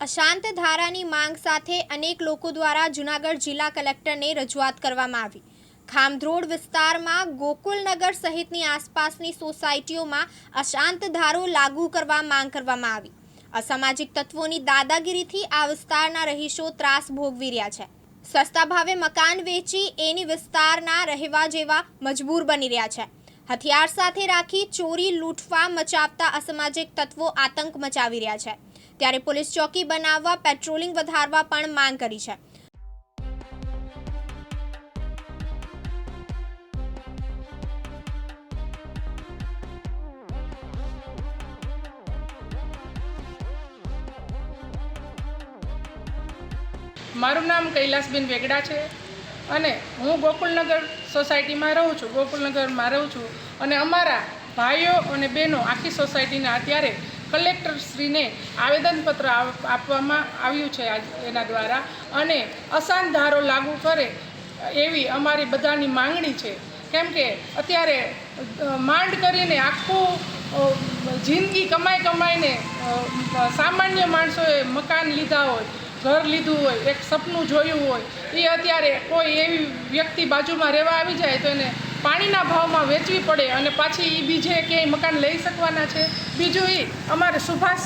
અશાંત ધારાની માંગ સાથે અનેક લોકો દ્વારા જૂનાગઢ જિલ્લા કલેક્ટરને રજૂઆત કરવામાં આવી. ખામધ્રોડ વિસ્તારમાં ગોકુલનગર સહિતની આસપાસની સોસાયટીઓમાં અશાંત ધારો લાગુ કરવા માંગ કરવામાં આવી. અસામાજિક તત્વોની દાદાગીરીથી આ વિસ્તારના રહીશો ત્રાસ ભોગવી રહ્યા છે. સસ્તા ભાવે મકાન વેચી એની વિસ્તારના રહેવા જેવા મજબૂર બની રહ્યા છે. હથિયાર સાથે રાખી ચોરી લૂંટફા મચાવતા અસામાજિક તત્વો આતંક મચાવી રહ્યા છે. ત્યારે પોલીસ ચોકી બનાવવા, પેટ્રોલિંગ વધારવા પણ માંગ કરી છે. મારું નામ કૈલાસબેન વેગડા છે અને હું ગોકુલનગર સોસાયટીમાં રહું છું, ગોકુલનગરમાં રહું છું અને અમારા ભાઈઓ અને બહેનો આખી સોસાયટીના અત્યારે કલેક્ટરશ્રીને આવેદનપત્ર આપ- આપવામાં આવ્યું છે એના દ્વારા. અને અસાન ધારો લાગુ કરે એવી અમારી બધાની માંગણી છે. કેમ કે અત્યારે માંડ કરીને આખું જિંદગી કમાઈ કમાઈને સામાન્ય માણસોએ મકાન લીધા હોય, ઘર લીધું હોય, એક સપનું જોયું હોય, એ અત્યારે કોઈ એવી વ્યક્તિ બાજુમાં રહેવા આવી જાય તો એને પાણીના ભાવમાં વેચવી પડે અને પાછી એ બીજે ક્યાંય મકાન લઈ શકવાના છે. બીજું એ અમારે સુભાષ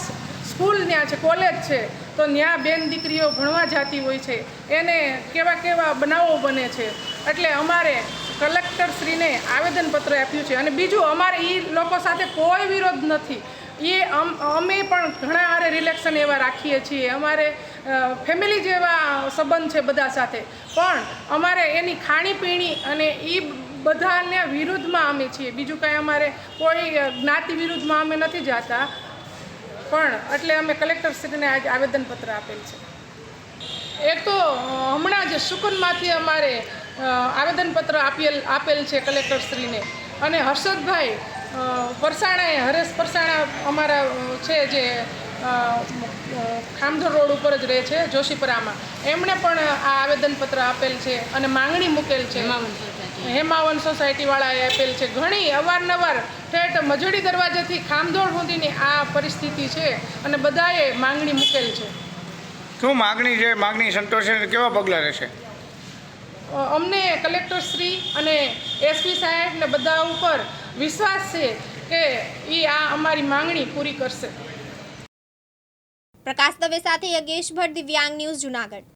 સ્કૂલ ત્યાં છે, કોલેજ છે, તો ત્યાં બેન દીકરીઓ ભણવા જતી હોય છે. એને કેવા કેવા બનાવો બને છે. એટલે અમારે કલેક્ટરશ્રીને આવેદનપત્ર આપ્યું છે. અને બીજું અમારે એ લોકો સાથે કોઈ વિરોધ નથી. એ અમ પણ ઘણા આરે રિલેક્શન એવા રાખીએ છીએ. અમારે ફેમિલી જેવા સંબંધ છે બધા સાથે. પણ અમારે એની ખાણીપીણી અને એ બધાને વિરુદ્ધમાં અમે છીએ. બીજું કાંઈ અમારે કોઈ જ્ઞાતિ વિરુદ્ધમાં અમે નથી જાતા. પણ એટલે અમે કલેક્ટરશ્રીને આજે આવેદનપત્ર આપેલ છે. એક તો હમણાં જ સુકનમાંથી અમારે આવેદનપત્ર આપેલ આપેલ છે કલેક્ટરશ્રીને. અને હર્ષદભાઈ પરસાણાએ હરેશ પરસાણા અમારા છે જે ખામધર રોડ ઉપર જ રહે છે જોશીપરામાં. એમણે પણ આ આવેદનપત્ર આપેલ છે અને માંગણી મૂકેલ છે. હેમાવન સોસાયટીવાળાએ આપેલ છે. ઘણી અવારનવાર ઠેઠ મજૂરી દરવાજેથી ખામધોળ સુધીની આ પરિસ્થિતિ છે અને બધાએ માંગણી મૂકેલ છે. શું માગણી છે? માગણી સંતોષે કેવા પગલાં રહેશે? અમને કલેક્ટરશ્રી અને એસપી સાહેબ ને બધા ઉપર વિશ્વાસ છે કે એ આ અમારી માંગણી પૂરી કરશે. પ્રકાશ દવે સાથે યજ્ઞેશ ભટ્ટ દિવ્યાંગ ન્યૂઝ જુનાગઢ.